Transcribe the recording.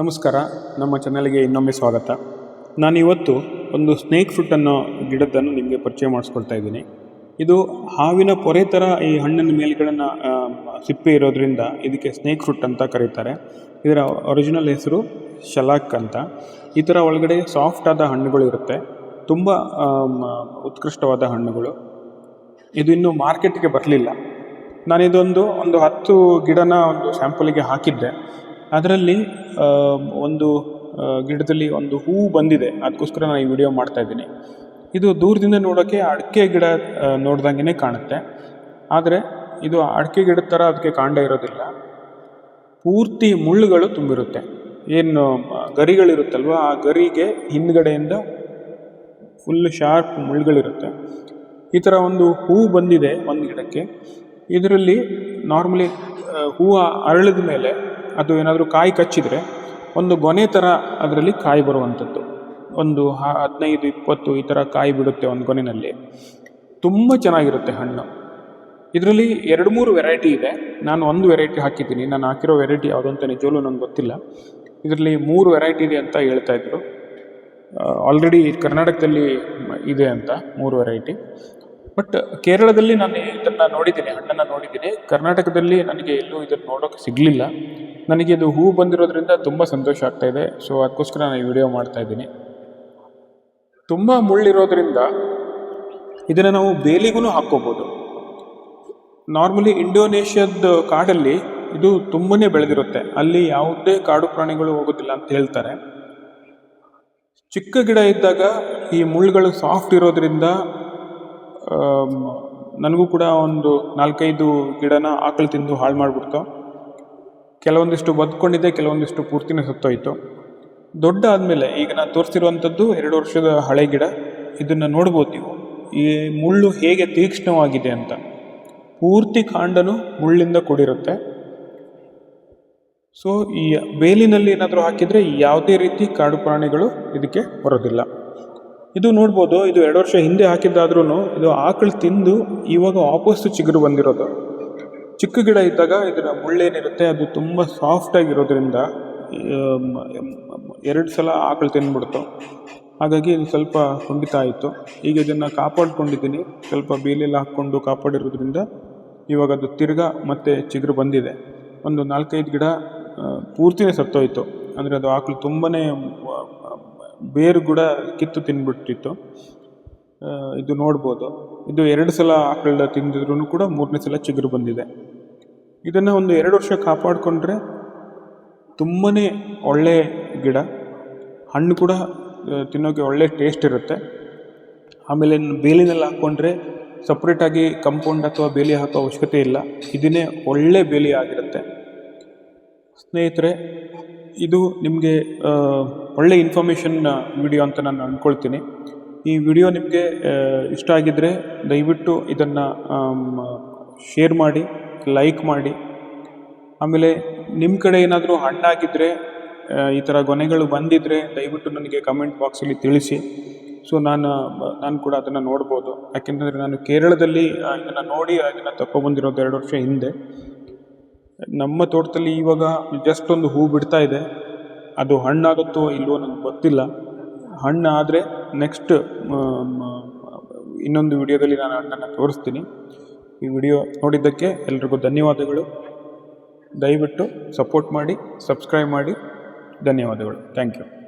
ನಮಸ್ಕಾರ, ನಮ್ಮ ಚಾನಲ್ಗೆ ಇನ್ನೊಮ್ಮೆ ಸ್ವಾಗತ. ನಾನಿವತ್ತು ಒಂದು ಸ್ನೇಕ್ ಫ್ರೂಟ್ ಅನ್ನೋ ಗಿಡದನ್ನು ನಿಮಗೆ ಪರಿಚಯ ಮಾಡಿಸ್ಕೊಳ್ತಾ ಇದ್ದೀನಿ. ಇದು ಹಾವಿನ ಪೊರೆ ಥರ ಈ ಹಣ್ಣಿನ ಮೇಲ್ಗಡೆನ ಸಿಪ್ಪೆ ಇರೋದ್ರಿಂದ ಇದಕ್ಕೆ ಸ್ನೇಕ್ ಫ್ರೂಟ್ ಅಂತ ಕರೀತಾರೆ. ಇದರ ಒರಿಜಿನಲ್ ಹೆಸರು ಶಲಾಕ್ ಅಂತ. ಈ ಥರ ಒಳಗಡೆ ಸಾಫ್ಟ್ ಆದ ಹಣ್ಣುಗಳು ಇರುತ್ತೆ. ತುಂಬ ಉತ್ಕೃಷ್ಟವಾದ ಹಣ್ಣುಗಳು. ಇದು ಇನ್ನೂ ಮಾರ್ಕೆಟ್ಗೆ ಬರಲಿಲ್ಲ. ನಾನಿದೊಂದು ಒಂದು ಹತ್ತು ಗಿಡನ ಒಂದು ಸ್ಯಾಂಪಲಿಗೆ ಹಾಕಿದ್ದೆ. ಅದರಲ್ಲಿ ಒಂದು ಗಿಡದಲ್ಲಿ ಒಂದು ಹೂವು ಬಂದಿದೆ. ಅದಕ್ಕೋಸ್ಕರ ನಾನು ಈ ವಿಡಿಯೋ ಮಾಡ್ತಾ ಇದ್ದೀನಿ. ಇದು ದೂರದಿಂದ ನೋಡೋಕ್ಕೆ ಅಡಿಕೆ ಗಿಡ ನೋಡ್ದಂಗೆ ಕಾಣುತ್ತೆ. ಆದರೆ, ಇದು ಅಡಿಕೆ ಗಿಡದ ಥರ ಅದಕ್ಕೆ ಕಾಂಡ ಇರೋದಿಲ್ಲ. ಪೂರ್ತಿ ಮುಳ್ಳುಗಳು ತುಂಬಿರುತ್ತೆ. ಏನು ಗರಿಗಳಿರುತ್ತಲ್ವ, ಆ ಗರಿಗೆ ಹಿಂದ್ಗಡೆಯಿಂದ ಫುಲ್ ಶಾರ್ಪ್ ಮುಳ್ಳುಗಳಿರುತ್ತೆ. ಈ ಥರ ಒಂದು ಹೂ ಬಂದಿದೆ ಒಂದು ಗಿಡಕ್ಕೆ. ಇದರಲ್ಲಿ ನಾರ್ಮಲಿ ಹೂವು ಅರಳಿದ ಮೇಲೆ ಅದು ಏನಾದರೂ ಕಾಯಿ ಕಚ್ಚಿದರೆ ಒಂದು ಗೊನೆ ಥರ ಅದರಲ್ಲಿ ಕಾಯಿ ಬರುವಂಥದ್ದು. ಒಂದು ಹದಿನೈದು, ಇಪ್ಪತ್ತು ಈ ಥರ ಕಾಯಿ ಬಿಡುತ್ತೆ ಒಂದು ಗೊನೆಯಲ್ಲಿ ತುಂಬ ಚೆನ್ನಾಗಿರುತ್ತೆ ಹಣ್ಣು. ಇದರಲ್ಲಿ ಎರಡು ಮೂರು ವೆರೈಟಿ ಇದೆ. ನಾನು ಒಂದು ವೆರೈಟಿ ಹಾಕಿದ್ದೀನಿ. ನಾನು ಹಾಕಿರೋ ವೆರೈಟಿ ಯಾವುದು ಅಂತ ನಿಜವಲ್ಲೂ ನನಗೆ ಗೊತ್ತಿಲ್ಲ. ಇದರಲ್ಲಿ ಮೂರು ವೆರೈಟಿ ಇದೆ ಅಂತ ಹೇಳ್ತಾ ಇದ್ರು. ಆಲ್ರೆಡಿ ಕರ್ನಾಟಕದಲ್ಲಿ ಇದೆ ಅಂತ ಮೂರು ವೆರೈಟಿ ಬಟ್ ಕೇರಳದಲ್ಲಿ ನಾನು ಇದನ್ನು ನೋಡಿದ್ದೀನಿ, ಹಣ್ಣನ್ನು ನೋಡಿದ್ದೀನಿ. ಕರ್ನಾಟಕದಲ್ಲಿ ನನಗೆ ಎಲ್ಲೂ ಇದನ್ನು ನೋಡೋಕೆ ಸಿಗಲಿಲ್ಲ. ನನಗೆ ಇದು ಹೂ ಬಂದಿರೋದ್ರಿಂದ ತುಂಬ ಸಂತೋಷ ಆಗ್ತಾ ಇದೆ. ಸೊ ಅದಕ್ಕೋಸ್ಕರ ನಾನು ಈ ವಿಡಿಯೋ ಮಾಡ್ತಾ ಇದ್ದೀನಿ. ತುಂಬ ಮುಳ್ಳಿರೋದ್ರಿಂದ ಇದನ್ನು ನಾವು ಬೇಲಿಗೂ ಹಾಕ್ಕೋಬೋದು. ನಾರ್ಮಲಿ ಇಂಡೋನೇಷ್ಯಾದ ಕಾಡಲ್ಲಿ ಇದು ತುಂಬನೇ ಬೆಳೆದಿರುತ್ತೆ. ಅಲ್ಲಿ ಯಾವುದೇ ಕಾಡು ಪ್ರಾಣಿಗಳು ಹೋಗೋದಿಲ್ಲ ಅಂತ ಹೇಳ್ತಾರೆ. ಚಿಕ್ಕ ಗಿಡ ಇದ್ದಾಗ ಈ ಮುಳ್ಳುಗಳು ಸಾಫ್ಟ್ ಇರೋದ್ರಿಂದ ನನಗೂ ಕೂಡ ಒಂದು ನಾಲ್ಕೈದು ಗಿಡನ ಆಕಳು ತಿಂದು ಹಾಳು ಮಾಡಿಬಿಡ್ತು. ಕೆಲವೊಂದಿಷ್ಟು ಬದುಕೊಂಡಿದೆ, ಕೆಲವೊಂದಿಷ್ಟು ಪೂರ್ತಿನೇ ಸತ್ತೋಯ್ತು. ದೊಡ್ಡ ಆದಮೇಲೆ ಈಗ ನಾನು ತೋರಿಸಿರುವಂಥದ್ದು ಎರಡು ವರ್ಷದ ಹಳೆ ಗಿಡ. ಇದನ್ನು ನೋಡ್ಬೋದು ನೀವು. ಈ ಮುಳ್ಳು ಹೇಗೆ ತೀಕ್ಷ್ಣವಾಗಿದೆ ಅಂತ. ಪೂರ್ತಿ ಕಾಂಡನು ಮುಳ್ಳಿಂದ ಕೂಡಿರುತ್ತೆ. ಸೊ ಈ ಬೇಲಿನಲ್ಲಿ ಏನಾದರೂ ಹಾಕಿದರೆ ಯಾವುದೇ ರೀತಿ ಕಾಡು ಪ್ರಾಣಿಗಳು ಇದಕ್ಕೆ ಬರೋದಿಲ್ಲ. ಇದು ನೋಡ್ಬೋದು, ಇದು ಎರಡು ವರ್ಷ ಹಿಂದೆ ಹಾಕಿದ್ದಾದ್ರೂ ಇದು ಆಕಳು ತಿಂದು ಇವಾಗ ವಾಪಸ್ಸು ಚಿಗುರು ಬಂದಿರೋದು. ಚಿಕ್ಕ ಗಿಡ ಇದ್ದಾಗ ಇದರ ಮುಳ್ಳೇನಿರುತ್ತೆ, ಅದು ತುಂಬ ಸಾಫ್ಟ್ ಆಗಿರೋದ್ರಿಂದ ಎರಡು ಸಲ ಆಕಳು ತಿಂದ್ಬಿಡ್ತು ಹಾಗಾಗಿ ಇದು ಸ್ವಲ್ಪ ಕುಂಡಿತ ಆಯಿತು. ಈಗ ಇದನ್ನು ಕಾಪಾಡ್ಕೊಂಡಿದ್ದೀನಿ. ಸ್ವಲ್ಪ ಬೇಲಿಯಲ್ಲಿ ಹಾಕ್ಕೊಂಡು ಕಾಪಾಡಿರೋದ್ರಿಂದ ಇವಾಗ ಅದು ತಿರ್ಗಾ ಮತ್ತೆ ಚಿಗುರು ಬಂದಿದೆ. ಒಂದು ನಾಲ್ಕೈದು ಗಿಡ ಪೂರ್ತಿನೇ ಸತ್ತೋಯ್ತು. ಅಂದರೆ ಅದು ಆಕಳು ತುಂಬಾ ಬೇರು ಕೂಡ ಕಿತ್ತು ತಿಂದ್ಬಿಟ್ಟಿತ್ತು ಇದು ನೋಡ್ಬೋದು. ಇದು ಎರಡು ಸಲ ಆಕಳ ತಿಂದಿದ್ರು ಕೂಡ ಮೂರನೇ ಸಲ ಚಿಗುರು ಬಂದಿದೆ. ಇದನ್ನು ಒಂದು ಎರಡು ವರ್ಷ ಕಾಪಾಡಿಕೊಂಡ್ರೆ ತುಂಬಾ ಒಳ್ಳೆಯ ಗಿಡ, ಹಣ್ಣು ಕೂಡ ತಿನ್ನೋಕ್ಕೆ ತಿನ್ನೋಕೆ ಒಳ್ಳೆ ಟೇಸ್ಟ್ ಇರುತ್ತೆ. ಆಮೇಲೆ ಬೇಲಿನಲ್ಲಿ ಹಾಕ್ಕೊಂಡ್ರೆ ಸಪ್ರೇಟಾಗಿ ಕಂಪೌಂಡ್ ಅಥವಾ ಬೇಲಿ ಹಾಕೋ ಅವಶ್ಯಕತೆ ಇಲ್ಲ. ಇದನ್ನೇ ಒಳ್ಳೆ ಬೇಲಿ ಆಗಿರುತ್ತೆ. ಸ್ನೇಹಿತರೆ, ಇದು ನಿಮಗೆ ಒಳ್ಳೆ ಇನ್ಫಾರ್ಮೇಷನ್ ವಿಡಿಯೋ ಅಂತ ನಾನು ಅಂದ್ಕೊಳ್ತೀನಿ ಈ ವಿಡಿಯೋ ನಿಮಗೆ ಇಷ್ಟ ಆಗಿದ್ದರೆ ದಯವಿಟ್ಟು ಇದನ್ನು ಶೇರ್ ಮಾಡಿ. ಲೈಕ್ ಮಾಡಿ. ಆಮೇಲೆ ನಿಮ್ಮ ಕಡೆ ಏನಾದರೂ ಹಣ್ಣಾಗಿದ್ದರೆ ಈ ಥರ ಗೊನೆಗಳು ಬಂದಿದ್ದರೆ ದಯವಿಟ್ಟು ನನಗೆ ಕಮೆಂಟ್ ಬಾಕ್ಸಲ್ಲಿ ತಿಳಿಸಿ. ಸೊ ನಾನು ನಾನು ಕೂಡ ಅದನ್ನು ನೋಡ್ಬೋದು. ಯಾಕೆಂತಂದರೆ ನಾನು ಕೇರಳದಲ್ಲಿ ಇದನ್ನು ನೋಡಿ ಅದನ್ನು ತಗೊಬಂದಿರೋದು ಎರಡು ವರ್ಷ ಹಿಂದೆ. ನಮ್ಮ ತೋಟದಲ್ಲಿ ಇವಾಗ ಜಸ್ಟ್ ಒಂದು ಹೂ ಬಿಡ್ತಾ ಇದೆ. ಅದು ಹಣ್ಣಾಗುತ್ತೋ ಇಲ್ಲವೋ ನನಗೆ ಗೊತ್ತಿಲ್ಲ. ಹಣ್ಣು ಆದರೆ ನೆಕ್ಸ್ಟ್ ಇನ್ನೊಂದು ವಿಡಿಯೋದಲ್ಲಿ ನಾನು ಹಣ್ಣನ್ನು ತೋರಿಸ್ತೀನಿ. ಈ ವಿಡಿಯೋ ನೋಡಿದ್ದಕ್ಕೆ ಎಲ್ರಿಗೂ ಧನ್ಯವಾದಗಳು. ದಯವಿಟ್ಟು ಸಪೋರ್ಟ್ ಮಾಡಿ ಸಬ್ಸ್ಕ್ರೈಬ್ ಮಾಡಿ. ಧನ್ಯವಾದಗಳು. Thank you.